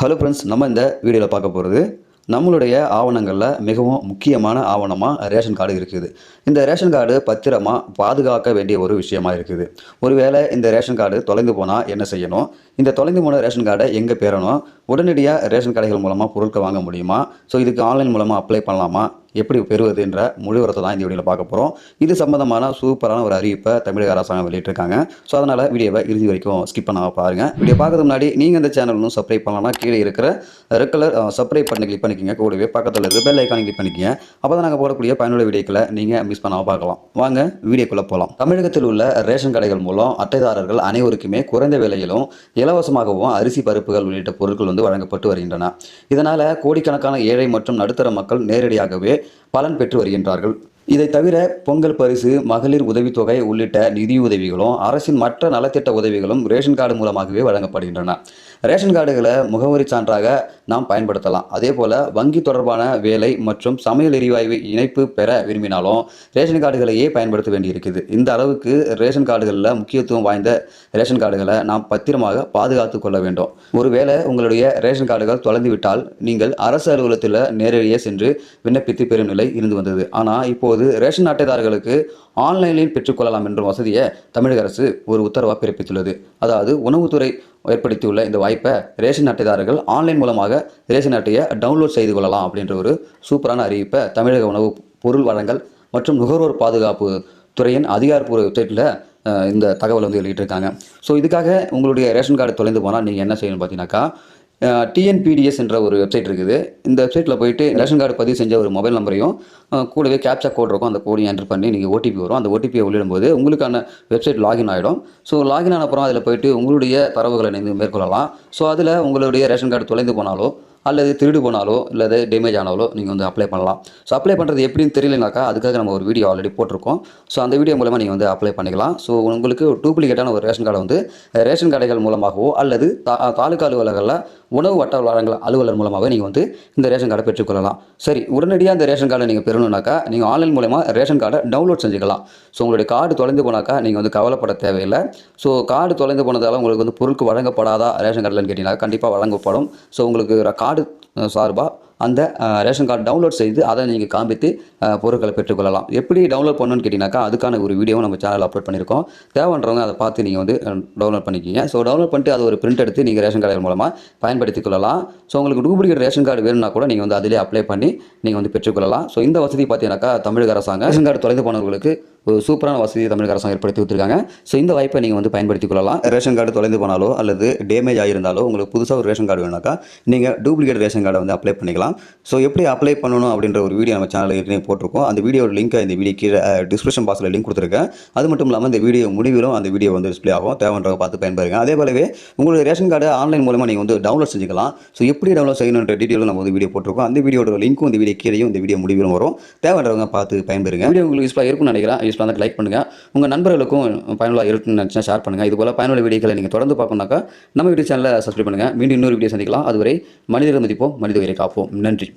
Hello friends நம்ம இந்த வீடியோவில் பார்க்க போகிறது நம்மளுடைய ஆவணங்களில் மிகவும் முக்கியமான ஆவணமாக ரேஷன் கார்டு இருக்குது. இந்த ரேஷன் கார்டு பத்திரமாக பாதுகாக்க வேண்டிய ஒரு விஷயமா இருக்குது. ஒருவேளை இந்த ரேஷன் கார்டு தொலைந்து போனால் என்ன செய்யணும்? இந்த தொலைந்து போன ரேஷன் கார்டை எங்கே பெறணும்? உடனடியாக ரேஷன் கடைகள் மூலமாக பொருட்கள் வாங்க முடியுமா? ஸோ இதுக்கு ஆன்லைன் மூலமாக அப்ளை பண்ணலாமா? எப்படி பெறுவதுன்ற முழுவரத்தை தான் இந்த வீடியோவில் பார்க்க போகிறோம் இது சம்பந்தமான சூப்பரான ஒரு அறிவிப்பை தமிழக அரசாங்கம் வெளியிட்டிருக்காங்க. ஸோ அதனால் வீடியோவை இறுதி வரைக்கும் ஸ்கிப் பண்ணாம பாருங்கள் வீடியோ பார்க்கறது முன்னாடி நீங்கள் இந்த சேனலும் இன்னும் சப்ஸ்கிரைப் பண்ணலாம்னா கீழே இருக்கிற ரெட் கலர் சப்ஸ்கிரைப் பண்ணி கிளிக் பண்ணிக்கங்க. கூடவே பக்கத்தில் இருக்கிற பெல் ஐக்கானை கிளிக் பண்ணிக்கோங்க. அப்போ தான் நாங்கள் போடக்கூடிய பயனுள்ள வீடியோக்களை நீங்கள் மிஸ் பண்ணாமல் பார்க்கலாம். வாங்க வீடியோக்குள்ளே போகலாம் தமிழகத்தில் உள்ள ரேஷன் கடைகள் மூலம் அட்டைதாரர்கள் அனைவருக்குமே குறைந்த விலையிலும் இலவசமாகவும் அரிசி பருப்புகள் உள்ளிட்ட பொருட்கள் வந்து வழங்கப்பட்டு வருகின்றன. இதனால் கோடிக்கணக்கான ஏழை மற்றும் நடுத்தர மக்கள் நேரடியாகவே பலன் பெற்று வருகின்றார்கள். இதை தவிர பொங்கல் பரிசு மகளிர் உதவித்தொகை உள்ளிட்ட நிதியுதவிகளும் அரசின் மற்ற நலத்திட்ட உதவிகளும் ரேஷன் கார்டு மூலமாகவே வழங்கப்படுகின்றன. ரேஷன் கார்டுகளை முகவரி சான்றாக நாம் பயன்படுத்தலாம். அதே போல் வங்கி தொடர்பான வேலை மற்றும் சமையல் எரிவாயு இணைப்பு பெற விரும்பினாலும் ரேஷன் கார்டுகளையே பயன்படுத்த வேண்டியிருக்குது. இந்த அளவுக்கு ரேஷன் கார்டுகளில் முக்கியத்துவம் வாய்ந்த ரேஷன் கார்டுகளை நாம் பத்திரமாக பாதுகாத்து கொள்ள வேண்டும். ஒருவேளை உங்களுடைய ரேஷன் கார்டுகள் தொலைந்து விட்டால் நீங்கள் அரசு அலுவலகத்தில் நேரடியாக சென்று விண்ணப்பித்து பெறும் நிலை இருந்து வந்தது. ஆனால் இப்போது ரேஷன் அட்டைதாரர்களுக்கு ஆன்லைனில் பெற்றுக்கொள்ளலாம் என்ற வசதியை தமிழக அரசு ஒரு உத்தரவாக பிறப்பித்துள்ளது. அதாவது உணவுத்துறை ஏற்படுத்தியுள்ள இந்த வாய்ப்பை ரேஷன் அட்டைதாரர்கள் ஆன்லைன் மூலமாக ரேஷன் அட்டையை டவுன்லோட் செய்து கொள்ளலாம் அப்படின்ற ஒரு சூப்பரான அறிவிப்பை தமிழக உணவு பொருள் வழங்கல் மற்றும் நுகர்வோர் பாதுகாப்பு துறையின் அதிகாரப்பூர்வ வெப்சைட்டில் இந்த தகவல் வந்து வெளியிட்டிருக்காங்க. ஸோ இதுக்காக உங்களுடைய ரேஷன் கார்டு தொலைந்து போனால் நீங்கள் என்ன செய்யணும் பார்த்தீங்கன்னாக்கா டிஎன்பிடிஎஸ் என்ற ஒரு வெப்சைட் இருக்குது. இந்த வெப்சைட்டில் போயிட்டு ரேஷன் கார்டு பதிவு செஞ்ச ஒரு மொபைல் நம்பரையும் கூடவே கேப்சா கோட் இருக்கும். அந்த கோடையும் என்டர் பண்ணி நீங்கள் ஓடிபி வரும். அந்த ஓடிபியை உள்ளிடும்போது உங்களுக்கான வெப்சைட் லாகின் ஆகிடும் ஸோ லாகின் ஆன அப்புறம் அதில் போயிட்டு உங்களுடைய தரவுகளை நீங்கள் மேற்கொள்ளலாம். ஸோ அதில் உங்களுடைய ரேஷன் கார்டு தொலைந்து போனாலோ அல்லது திருடு போனாலோ அல்லது டேமேஜ் ஆனாலோ நீங்கள் வந்து அப்ளை பண்ணலாம். ஸோ அப்ளை பண்ணுறது எப்படின்னு தெரியலனாக்கா அதுக்காக நம்ம ஒரு வீடியோ ஆல்ரெடி போட்டிருக்கோம். ஸோ அந்த வீடியோ மூலமாக நீங்கள் வந்து அப்ளை பண்ணிக்கலாம். ஸோ உங்களுக்கு டூப்ளிகேட்டான ஒரு ரேஷன் கார்டை வந்து ரேஷன் கடைகள் மூலமாகவோ அல்லது தா- தாலுகா அலுவலகங்களில் உணவு வட்ட வழங்கல் அலுவலர் மூலமாகவே நீங்கள் வந்து இந்த ரேஷன் கார்டை பெற்றுக்கொள்ளலாம் சரி உடனடியாக அந்த ரேஷன் கார்டை நீங்கள் பெறணும்னாக்கா நீங்கள் ஆன்லைன் மூலமாக ரேஷன் கார்டை டவுன்லோட் செஞ்சுக்கலாம். ஸோ உங்களுடைய கார்டு தொலைந்து போனாக்கா நீங்கள் வந்து கவலைப்பட தேவையில்லை. ஸோ கார்டு தொலைந்து போனதால் உங்களுக்கு வந்து பொருட்கள் வழங்கப்படாதா? ரேஷன் கார்டில்னு கேட்டிங்கன்னா கண்டிப்பாக வழங்கப்படும். ஸோ உங்களுக்கு கார்டு சார்பாக அந்த ரேஷன் கார்டு டவுன்லோட் செய்து அதை நீங்கள் காண்பித்து பொருட்களை பெற்றுக்கொள்ளலாம். எப்படி டவுன்லோட் பண்ணணும்னு கேட்டிங்கனாக்கா அதுக்கான ஒரு வீடியோவும் நம்ம சேனல் அப்லோட் பண்ணியிருக்கோம். தேவைன்றவங்க அதை பார்த்து நீங்கள் வந்து டவுன்லோட் பண்ணிக்கிங்க. ஸோ டவுன்லோட் பண்ணிட்டு அது ஒரு பிரிண்ட் எடுத்து நீங்கள் ரேஷன் கார்டு மூலமாக பயன்படுத்திக் கொள்ளலாம். ஸோ உங்களுக்கு டூப்ளிகேட் ரேஷன் கார்டு வேணும்னா கூட நீங்கள் வந்து அதிலே அப்ளை பண்ணி நீங்கள் வந்து பெற்றுக்கொள்ளலாம். ஸோ இந்த வசதி பார்த்தீங்கன்னாக்கா தமிழக அரசாங்கம் ரேஷன் கார்டு தொலைந்து போனவர்களுக்கு ஒரு சூப்பரான வசதி தமிழக அரசாங்கம் ஏற்படுத்தி கொடுத்துருக்காங்க. ஸோ இந்த வாய்ப்பை நீங்கள் வந்து பயன்படுத்திக் கொள்ளலாம். ரேஷன் கார்டு தொலைந்து போனாலோ அல்லது டேமேஜ் ஆகியிருந்தாலோ உங்களுக்கு புதுசாக ஒரு ரேஷன் கார்டு வேணுனாக்கா நீங்கள் டூப்ளிகேட் ரேஷன் கார்டை வந்து அப்ளை பண்ணிக்கலாம். ஸோ எப்படி அப்ளை பண்ணணும் அப்படின்ற ஒரு வீடியோ நம்ம சேனலில் ஏற்கனவே போட்டிருக்கோம். அந்த வீடியோட லிங்க்கை இந்த வீடியோ கீழே டிஸ்கிரிப்ஷன் பாக்ஸில் லிங்க் கொடுத்துருக்கேன். அது மட்டும் இல்லாமல் இந்த வீடியோ முடிவிலும் அந்த வீடியோ வந்து டிஸ்ப்ளே ஆகும். தேவைன்றவங்க பார்த்து பயன்பெறுங்க. அதே போலவே உங்களுடைய ரேஷன் கார்டு ஆன்லைன் மூலமாக நீங்கள் வந்து டவுன்லோட் செஞ்சுக்கலாம். ஸோ எப்படி டவுன்லோட் செய்யணுன்ற டீட்டெயிலும் நம்ம வந்து வீடியோ போட்டிருக்கோம். அந்த வீடியோட லிங்க்கும் இந்த வீடியோ கீழேயும் இந்த வீடியோ முடிவிலும் வரும். தேவைன்றவங்க பார்த்து பயன்பெறுங்க. வீடியோ உங்களுக்கு யூஸ்ஃபுல்லாக இருக்கும்னு நினைக்கிறேன். யூஸ்ஃபுல்லாக வந்து லைக் பண்ணுங்கள் உங்கள் நண்பர்களுக்கும் பயனுள்ளாக இருக்குன்னு நினச்சா ஷேர் பண்ணுங்கள் இது போல் பயனுள்ள வீடியோக்களை நீங்கள் தொடர்ந்து பார்க்கணுனாக்கா நம்ம வீடியோ சேனலை சப்ஸ்கிரைப் பண்ணுங்கள் மீண்டும் இன்னொரு வீடியோ சந்திக்கலாம். அதுவரை மனிதர்கள் மதிப்போம் மனித உயிரை காப்போம். நன்றி.